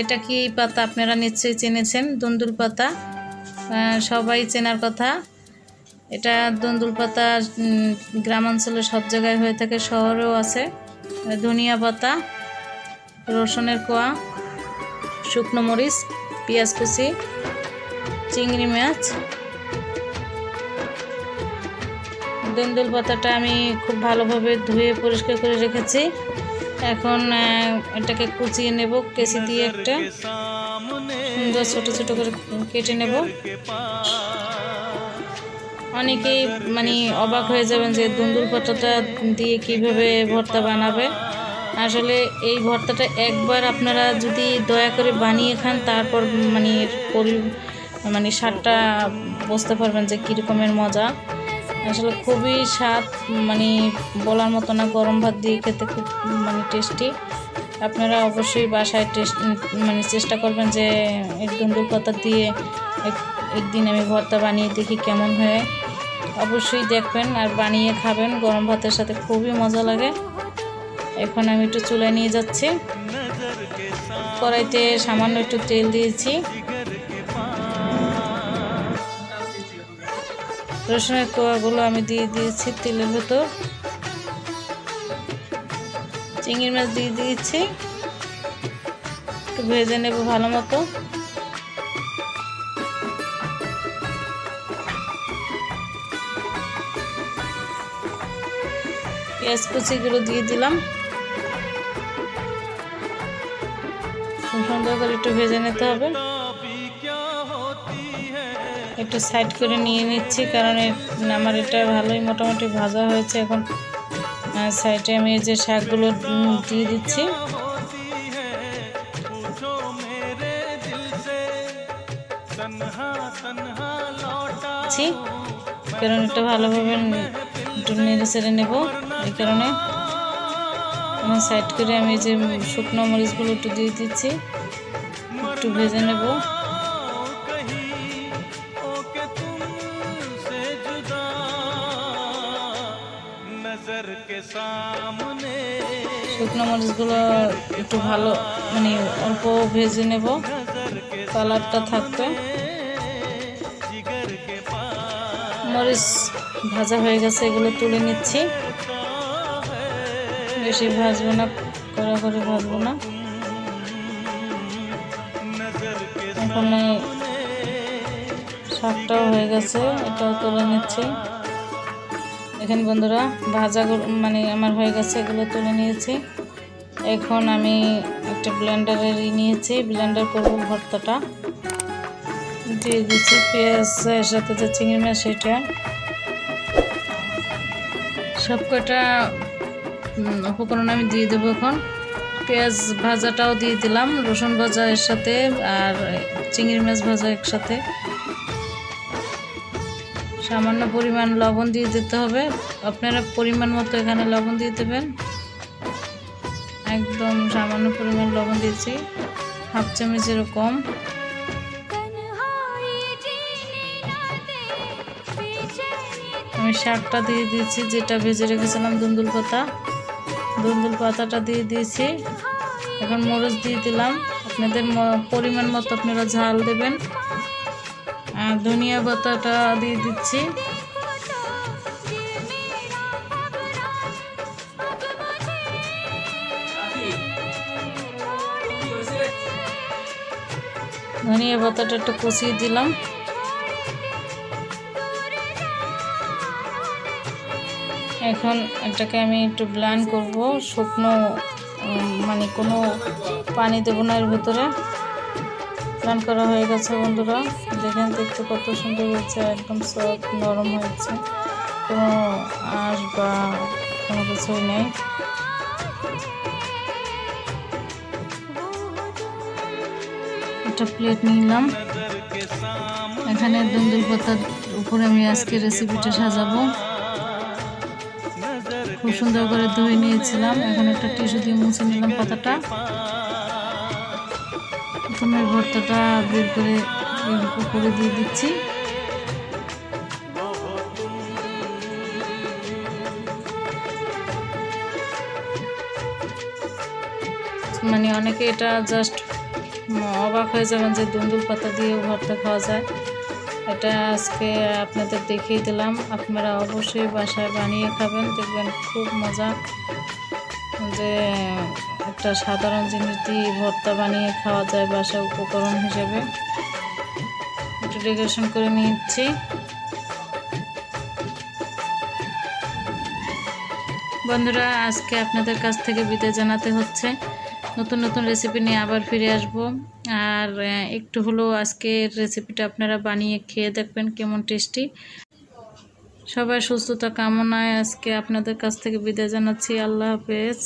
এটা কি পাতা আপনারা নিশ্চয়ই চিনেছেন? দুন্দুল পাতা। সবাই চেনার কথা। এটা দুন্দুল পাতা গ্রামাঞ্চলে সব জায়গায় হয়ে থাকে, শহরেও আছে। ধনিয়া পাতা, রসুনের কোয়া, শুকনো মরিচ, পেঁয়াজ কুচি, চিংড়ি মাছ। দন্দুল পাতাটা আমি খুব ভালোভাবে ধুয়ে পরিষ্কার করে রেখেছি। এখন এটাকে কুচিয়ে নেব কেসি দিয়ে একটা। সুন্দর ছোট ছোট করে কেটে নেব। অনেকেই মানে অবাক হয়ে যাবেন যে দুন্দুর পাতাটা দিয়ে কীভাবে ভর্তা বানাবে। আসলে এই ভর্তাটা একবার আপনারা যদি দয়া করে বানিয়ে খান, তারপর মানে মানে স্বাদটা বুঝতে পারবেন যে কীরকমের মজা। আসলে খুবই স্বাদ মানে বলার মতো না, গরম ভাত দিয়ে খেতে খুব মানে টেস্টি আপনারা অবশ্যই বাসায় টেস্ট মানে চেষ্টা করবেন যে একদম পাতা দিয়ে এক, একদিন আমি ভর্তা বানিয়ে দেখি কেমন হয়। অবশ্যই দেখবেন আর বানিয়ে খাবেন, গরম ভাতের সাথে খুবই মজা লাগে। এখন আমি একটু চুলায় নিয়ে যাচ্ছি। কড়াইতে সামান্য একটু তেল দিয়েছি। রসুনের কোয়াগুলো আমি দিয়ে দিয়েছি, তেলের ভেতর চিংড়ি মাছ দিয়ে দিয়েছি। একটু ভেজে নেব ভালো মতো। পেঁয়াজ কুচিগুলো দিয়ে দিলাম। খুব সুন্দর করে একটু ভেজে নিতে হবে। একটু সাইড করে নিয়ে নিচ্ছি কারণ আমার এটা ভালোই মোটামুটি ভাজা হয়েছে। এখন সাইডে আমি এই যে শাকগুলো দিয়ে দিচ্ছি। কারণ এটা ভালোভাবে একটু নেড়ে চেড়ে নেব এই কারণে। আমি সাইড করে আমি এই যে শুকনো মরিচগুলো একটু দিয়ে দিচ্ছি একটু ভেজে নেব। শুকনো মরিচগুলো একটু ভালো মানে অল্প ভেজে নেব। কালারটা থাকবে মরিচ ভাজা হয়ে গেছে এগুলো তুলে নিচ্ছি। বেশি ভাজবো না কড়া করে ভাজবো না। এখন শাকটাও হয়ে গেছে এটাও তুলে নিচ্ছি। এখানে বন্ধুরা ভাজা মানে আমার হয়ে গেছে, এগুলো তুলে নিয়েছি। এখন আমি একটা ব্লেন্ডারের ই নিয়েছি। ব্লেন্ডার করব ভর্তাটা। দিয়ে দিচ্ছি পেঁয়াজ, এর সাথে যে চিংড়ি মাছ, সেটা। সব কটা উপকরণ আমি দিয়ে দেবো এখন। পেঁয়াজ ভাজাটাও দিয়ে দিলাম, রসুন ভাজা এর সাথে, আর চিংড়ি মাছ ভাজা একসাথে। সামান্য পরিমাণ লবণ দিয়ে দিতে হবে। আপনারা পরিমাণ মতো এখানে লবণ দিয়ে দেবেন। একদম সামান্য পরিমাণ লবণ দিয়েছি। হাফ চামচেরও কম। আমি শাকটা দিয়ে দিয়েছি, যেটা ভেজে রেখেছিলাম দুন্দুল পাতা। দুন্দুল পাতাটা দিয়ে দিয়েছি। এখন মরিচ দিয়ে দিলাম। আপনাদের পরিমাণ মতো আপনারা ঝাল দেবেন। ধনিয়া পাতাটা দিয়ে দিচ্ছি। ধনিয়া পাতাটা একটু কষিয়ে দিলাম। এখন এটাকে আমি একটু ব্লান করব। শুকনো মানে কোনো পানি দেবো না এর ভিতরে। ব্লান করা হয়ে গেছে, বন্ধুরা। দেখেন, দেখতে কত সুন্দর হয়েছে, একদম সফট নরম হয়েছে। কোনো আঁশ বা কোনো কিছুই নেই। একটা প্লেট নিলাম। এখানে দুন্দুল পাতার উপরে আমি আজকে রেসিপিটা সাজাবো। খুব সুন্দর করে ধুয়ে নিয়েছিলাম। এখন একটা টিস্যু দিয়ে মুছে নিলাম পাতাটা। প্রথমে ভর্তাটা বের করে উপরে দিয়ে দিচ্ছি। মানে অনেকে এটা জাস্ট অবাক হয়ে যাবেন যে দুন্দুল পাতা দিয়েও ভর্তা খাওয়া যায়। এটা আজকে আপনাদের দেখিয়ে দিলাম। আপনারা অবশ্যই বাসায় বানিয়ে খাবেন, দেখবেন খুব মজা। যে একটা সাধারণ জিনিস দিয়ে ভর্তা বানিয়ে খাওয়া যায় বাসা উপকরণ হিসেবে। একটু ডেকোরেশন করে নিচ্ছি। বন্ধুরা, আজকে আপনাদের কাছ থেকে বিদায় জানাতে হচ্ছে। নতুন নতুন রেসিপি নিয়ে আবার ফিরে আসব। আর একটু হলেও আজকের রেসিপিটা আপনারা বানিয়ে খেয়ে দেখবেন কেমন টেস্টি সবাই সুস্থতা কামনায় আজকে আপনাদের কাছ থেকে বিদায় জানাচ্ছি। আল্লাহ হাফেজ।